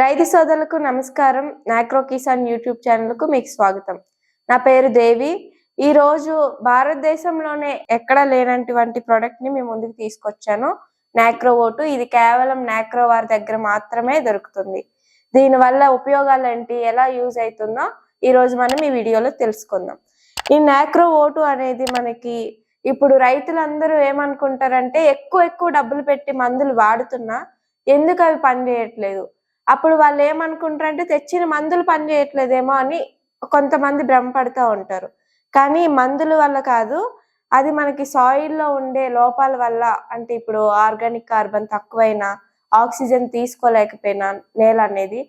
రైతు సోదరులకు నమస్కారం. నాక్రో కిసాన్ యూట్యూబ్ ఛానల్కు మీకు స్వాగతం. నా పేరు దేవి. ఈ రోజు భారతదేశంలోనే ఎక్కడ లేనటువంటి ప్రోడక్ట్ని మేము ముందుకు తీసుకొచ్చాను. నాక్రో ఓటు. ఇది కేవలం నాక్రో వారి దగ్గర మాత్రమే దొరుకుతుంది. దీని వల్ల ఉపయోగాలు ఏంటి? ఎలా యూజ్ అవుతుందో ఈ రోజు మనం ఈ వీడియోలో తెలుసుకుందాం. ఈ నాక్రో ఓటు అనేది మనకి ఇప్పుడు రైతులందరూ ఏమనుకుంటారంటే ఎక్కువ ఎక్కువ డబ్బులు పెట్టి మందులు వాడుతున్నా ఎందుకు అవి పనిచేయట్లేదు? అప్పుడు వాళ్ళు ఏమనుకుంటారంటే తెచ్చిన మందులు పనిచేయట్లేదేమో అని కొంతమంది భ్రమపడుతూ ఉంటారు. కానీ మందుల వల్ల కాదు అది మనకి సాయిల్లో ఉండే లోపాల వల్ల అంటే ఇప్పుడు ఆర్గానిక్ కార్బన్ తక్కువైనా ఆక్సిజన్ తీసుకోలేకపోయినా నేల అనేది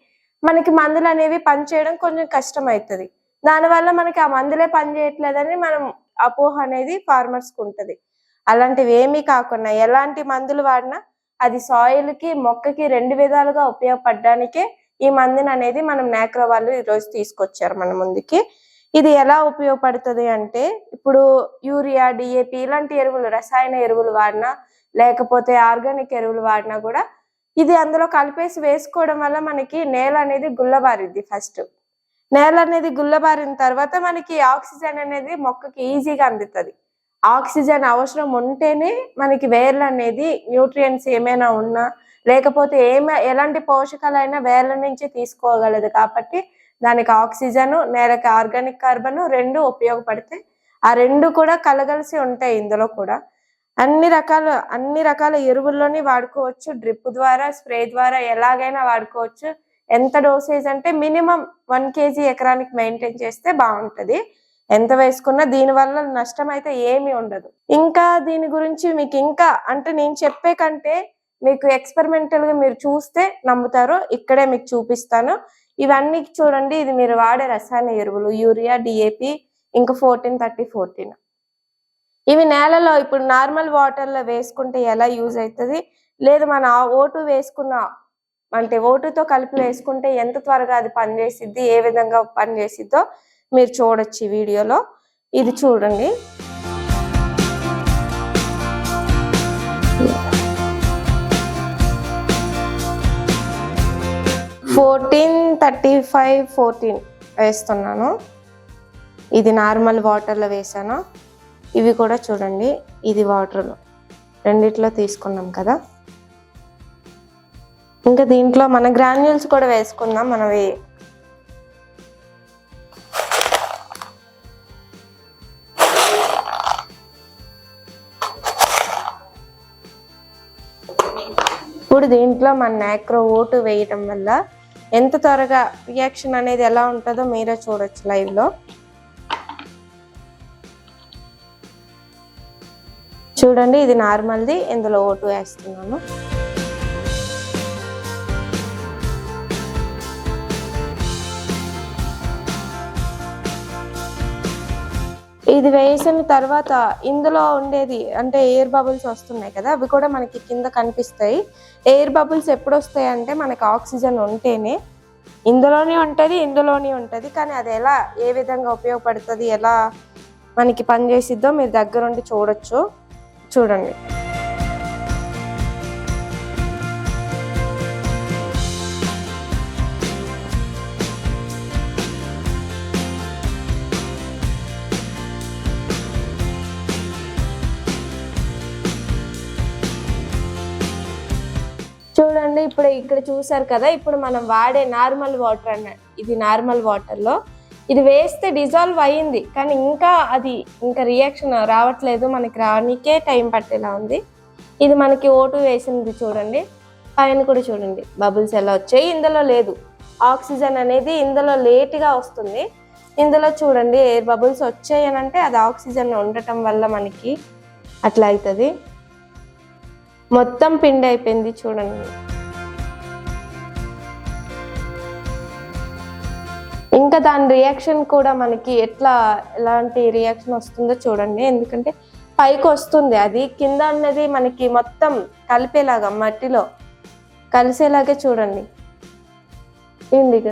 మనకి మందులు అనేవి పనిచేయడం కొంచెం కష్టం అవుతుంది దానివల్ల మనకి ఆ మందులే పనిచేయట్లేదని మనం అపోహ అనేది ఫార్మర్స్ ఉంటుంది ఉంటది. అలాంటివి ఏమీ కాకుండా ఎలాంటి మందులు వాడినా అది సాయిల్కి మొక్కకి రెండు విధాలుగా ఉపయోగపడడానికి ఈ మందుని అనేది మనం నేక్రో వాళ్ళు ఈరోజు తీసుకొచ్చారు మన ముందుకి. ఇది ఎలా ఉపయోగపడుతుంది అంటే ఇప్పుడు యూరియా డిఏపి ఇలాంటి ఎరువులు రసాయన ఎరువులు వాడినా లేకపోతే ఆర్గానిక్ ఎరువులు వాడినా కూడా ఇది అందులో కలిపేసి వేసుకోవడం వల్ల మనకి నేల అనేది గుల్లబారిద్ది ఫస్ట్ నేల అనేది గుల్లబారిన తర్వాత మనకి ఆక్సిజన్ అనేది మొక్కకి ఈజీగా అందుతుంది. ఆక్సిజన్ అవసరం ఉంటేనే మనకి వేర్లు అనేది న్యూట్రియంట్స్ ఏమైనా ఉన్నా లేకపోతే ఏమ ఎలాంటి పోషకాలైనా వేర్ల నుంచి తీసుకోగలదు కాబట్టి దానికి ఆక్సిజన్ నేలకి ఆర్గానిక్ కార్బన్ రెండు ఉపయోగపడతాయి. ఆ రెండు కూడా కలగలిసి ఉంటాయి ఇందులో కూడా. అన్ని రకాల అన్ని రకాల ఎరువుల్లోని వాడుకోవచ్చు. డ్రిప్ ద్వారా స్ప్రే ద్వారా ఎలాగైనా వాడుకోవచ్చు. ఎంత డోసేజ్ అంటే మినిమం వన్ కేజీ ఎకరానికి మెయింటైన్ చేస్తే బాగుంటది. ఎంత వేసుకున్నా దీని వల్ల నష్టం అయితే ఏమీ ఉండదు. ఇంకా దీని గురించి మీకు ఇంకా అంటే నేను చెప్పే కంటే మీకు ఎక్స్పెరిమెంటల్గా మీరు చూస్తే నమ్ముతారు ఇక్కడే మీకు చూపిస్తాను. ఇవన్నీ చూడండి ఇది మీరు వాడే రసాయన ఎరువులు యూరియా డిఏపి ఇంకా ఫోర్టీన్ థర్టీ ఫోర్టీన్ ఇవి నేలలో ఇప్పుడు నార్మల్ వాటర్లో వేసుకుంటే ఎలా యూజ్ అవుతుంది లేదు మన ఆ ఓటు వేసుకున్న అంటే ఓటుతో కలిపి వేసుకుంటే ఎంత త్వరగా అది పనిచేసిద్ది? ఏ విధంగా పనిచేసిద్దో మీరు చూడొచ్చు ఈ వీడియోలో. ఇది చూడండి. ఫోర్టీన్ థర్టీ ఫైవ్ ఫోర్టీన్ వేస్తున్నాను. ఇది నార్మల్ వాటర్లో వేసాను. ఇవి కూడా చూడండి. ఇది వాటర్లో. రెండిట్లో తీసుకున్నాం కదా. ఇంకా దీంట్లో మన గ్రాన్యూల్స్ కూడా వేసుకుందాం. మనవి ఇప్పుడు దీంట్లో మన నాక్రో ఓటు వేయటం వల్ల ఎంత త్వరగా రియాక్షన్ అనేది ఎలా ఉంటుందో మీరే చూడొచ్చు లైవ్లో. చూడండి ఇది నార్మల్ది ఇందులో ఓటు వేస్తున్నాను. ఇది వేసిన తర్వాత ఇందులో ఉండేది అంటే ఎయిర్ బబుల్స్ వస్తున్నాయి కదా అవి కూడా మనకి కింద కనిపిస్తాయి. ఎయిర్ బబుల్స్ ఎప్పుడు వస్తాయి అంటే మనకి ఆక్సిజన్ ఉంటేనే ఇందులోనే ఉంటుంది ఇందులోనే ఉంటుంది. కానీ అది ఎలా ఏ విధంగా ఉపయోగపడుతుంది ఎలా మనకి పనిచేసిద్దో మీరు దగ్గరుండి చూడొచ్చు. చూడండి. ఇప్పుడు ఇక్కడ చూసారు కదా ఇప్పుడు మనం వాడే నార్మల్ వాటర్ అన్న ఇది నార్మల్ వాటర్లో ఇది వేస్తే డిజాల్వ్ అయ్యింది కానీ ఇంకా అది ఇంకా రియాక్షన్ రావట్లేదు మనకి రానికే టైం పట్టేలా ఉంది. ఇది మనకి ఓటు వేసింది చూడండి పైన కూడా చూడండి బబుల్స్ ఎలా వచ్చాయి ఇందులో లేదు. ఆక్సిజన్ అనేది ఇందులో లేట్గా వస్తుంది. ఇందులో చూడండి ఎయిర్ బబుల్స్ వచ్చాయి అని అంటే అది ఆక్సిజన్ ఉండటం వల్ల మనకి అట్లా అవుతుంది. మొత్తం పిండి అయిపోయింది చూడండి. ఇంకా దాని రియాక్షన్ కూడా మనకి ఎట్లా ఎలాంటి రియాక్షన్ వస్తుందో చూడండి. ఎందుకంటే పైకి వస్తుంది. అది కింద అన్నది మనకి మొత్తం కలిపేలాగా మట్టిలో కలిసేలాగే చూడండి. ఇండి ఇది?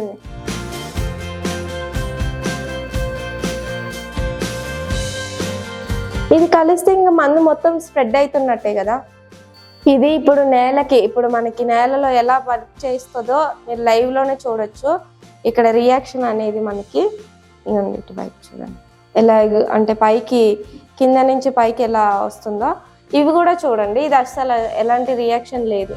కలిస్తే ఇంకా మందు మొత్తం స్ప్రెడ్ అవుతున్నట్టే కదా? ఇది ఇప్పుడు నేలకి ఇప్పుడు మనకి నేలలో ఎలా వర్క్ చేస్తుందో మీరు లైవ్లోనే చూడొచ్చు. ఇక్కడ రియాక్షన్ అనేది మనకి ఇటు వైపు చూడండి. ఎలా అంటే పైకి కింద నుంచి పైకి ఎలా వస్తుందో ఇవి కూడా చూడండి. ఇది అస్సలు ఎలాంటి రియాక్షన్ లేదు.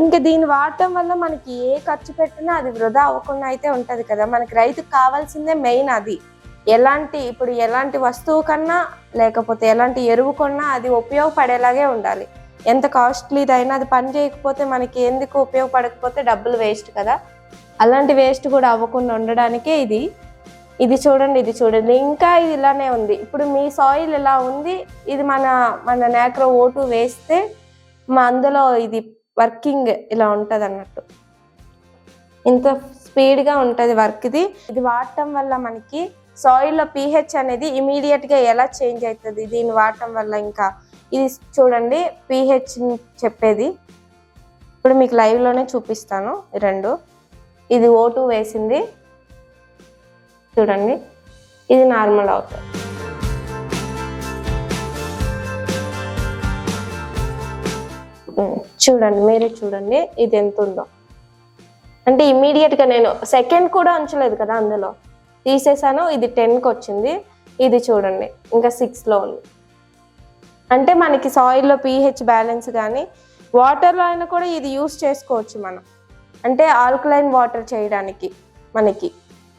ఇంకా దీన్ని వాడటం వల్ల మనకి ఏ ఖర్చు పెట్టినా అది వృధా అవ్వకుండా అయితే ఉంటుంది కదా. మనకి రైతుకు కావాల్సిందే మెయిన్ అది. ఎలాంటి ఇప్పుడు ఎలాంటి వస్తువు కన్నా లేకపోతే ఎలాంటి ఎరువు కొన్నా అది ఉపయోగపడేలాగే ఉండాలి. ఎంత కాస్ట్లీదైనా అది పని చేయకపోతే మనకి ఎందుకు ఉపయోగపడకపోతే డబ్బులు వేస్ట్ కదా. అలాంటి వేస్ట్ కూడా అవ్వకుండా ఉండడానికే ఇది. ఇది చూడండి ఇది చూడండి. ఇంకా ఇది ఇలానే ఉంది. ఇప్పుడు మీ సాయిల్ ఇలా ఉంది. ఇది మన మన నేక్రో ఓటు వేస్తే మా అందులో ఇది వర్కింగ్ ఇలా ఉంటుంది అన్నట్టు. ఇంత స్పీడ్గా ఉంటుంది వర్క్ది వర్క్ ఇది. ఇది వాడటం వల్ల మనకి సాయిల్లో పీహెచ్ పిహెచ్ అనేది ఇమీడియట్గా ఎలా చేంజ్ అవుతుంది దీన్ని వాడటం వల్ల ఇంకా. ఇది చూడండి పిహెచ్ చెప్పేది. ఇప్పుడు మీకు లైవ్లోనే చూపిస్తాను రెండు. ఇది ఓటు వేసింది. చూడండి. ఇది నార్మల్ అవుతుంది. ఉమ్, చూడండి మీరే చూడండి ఇది ఎంత ఉందో అంటే ఇమీడియట్గా నేను సెకండ్ కూడా ఉంచలేదు కదా అందులో. తీసేసాను ఇది టెన్కి వచ్చింది ఇది చూడండి ఇంకా సిక్స్లో ఉంది. అంటే మనకి సాయిల్లో పీహెచ్ బ్యాలెన్స్ కానీ వాటర్లో అయినా కూడా ఇది యూస్ చేసుకోవచ్చు మనం. అంటే ఆల్కలైన్ వాటర్ చేయడానికి మనకి.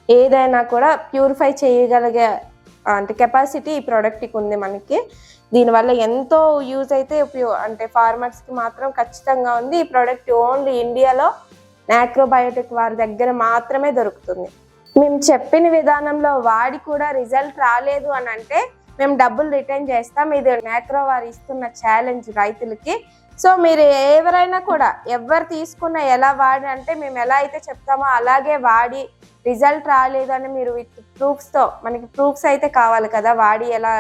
ఏదైనా కూడా ప్యూరిఫై చేయగలిగే అంటే కెపాసిటీ ఈ ప్రోడక్ట్కి ఉంది మనకి. దీనివల్ల ఎంతో యూజ్ అయితే ఉపయోగ అంటే ఫార్మర్స్కి మాత్రం ఖచ్చితంగా ఉంది. ఈ ప్రోడక్ట్ ఓన్లీ ఇండియాలో నాక్రోబయోటిక్ వారి దగ్గర మాత్రమే దొరుకుతుంది. మేము చెప్పిన విధానంలో వాడి కూడా రిజల్ట్ రాలేదు అని అంటే మేము డబ్బులు రిటర్న్ చేస్తాం. ఇది నాక్రో వారు ఇస్తున్న ఛాలెంజ్ రైతులకి. సో మీరు ఎవరైనా కూడా ఎవరు తీసుకున్న ఎలా వాడి అంటే మేము ఎలా అయితే చెప్తామో అలాగే వాడి రిజల్ట్ రాలేదు అని మీరు విత్ ప్రూఫ్స్తో మనకి ప్రూఫ్స్ అయితే కావాలి కదా వాడి ఎలా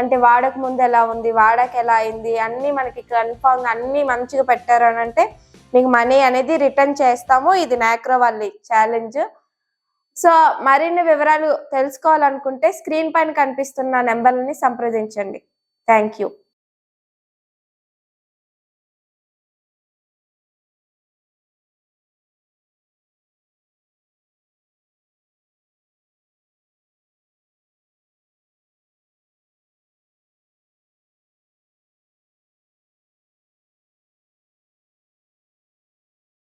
అంటే వాడక ముందు ఎలా ఉంది వాడక ఎలా అయింది అన్నీ మనకి కన్ఫామ్ అన్నీ మంచిగా పెట్టారు అని అంటే మీకు మనీ అనేది రిటర్న్ చేస్తాము. ఇది నాక్రో వాళ్ళ ఛాలెంజ్ సో మరిన్ని వివరాలు తెలుసుకోవాలనుకుంటే స్క్రీన్ పైన కనిపిస్తున్న నెంబర్ని సంప్రదించండి. Thank you